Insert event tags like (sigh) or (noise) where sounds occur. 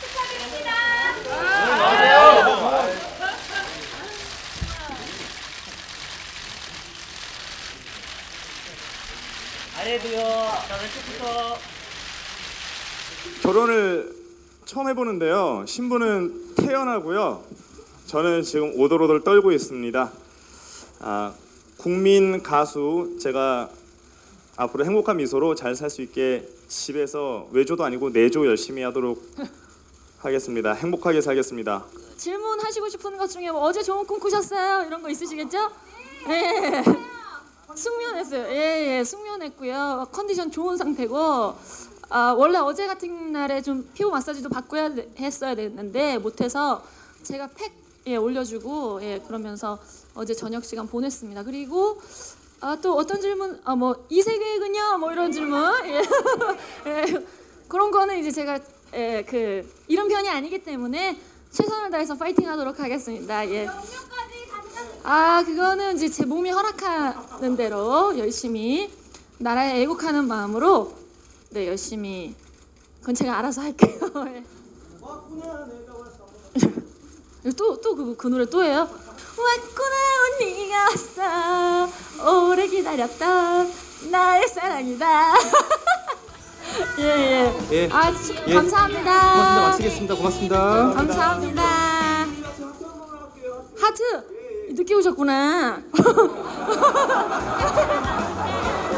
축하드립니다. 결혼을 처음 해보는데요. 신부는 태연하고요. 저는 지금 오돌오돌 떨고 있습니다. 아, 국민 가수 제가 앞으로 행복한 미소로 잘 살 수 있게 집에서 외조도 아니고 내조 열심히 하도록 (laughs) 하겠습니다. 행복하게 살겠습니다. 질문하시고 싶은 것 중에 뭐 어제 좋은 꿈 꾸셨어요? 이런 거 있으시겠죠? 예. (laughs) 숙면했어요. 예, 예. 숙면했고요. 컨디션 좋은 상태고 아, 원래 어제 같은 날에 좀 피부 마사지도 받고야 돼- 했어야 됐는데 못해서 제가 팩 예, 올려주고 예, 그러면서 어제 저녁 시간 보냈습니다. 그리고 아, 또 어떤 질문 아, 뭐 이 세 계획은요? 뭐 이런 질문 예. (laughs) 예, 그런 거는 이제 제가 예, 그 이런 편이 아니기 때문에 최선을 다해서 파이팅하도록 하겠습니다. 예. 아 그거는 이제 제 몸이 허락하는 대로 열심히 나라에 애국하는 마음으로 네 열심히 그건 제가 알아서 할게요. (laughs) (laughs) 또또그 그 노래 또 해요? 왔구나 언니가 왔어 오래 기다렸던 나의 사랑이다. 예예. (laughs) 예. 아 수- 예. 감사합니다. 고맙습니다. 마치겠습니다. 고맙습니다. 감사합니다. 하트 늦게 오셨구나. (laughs)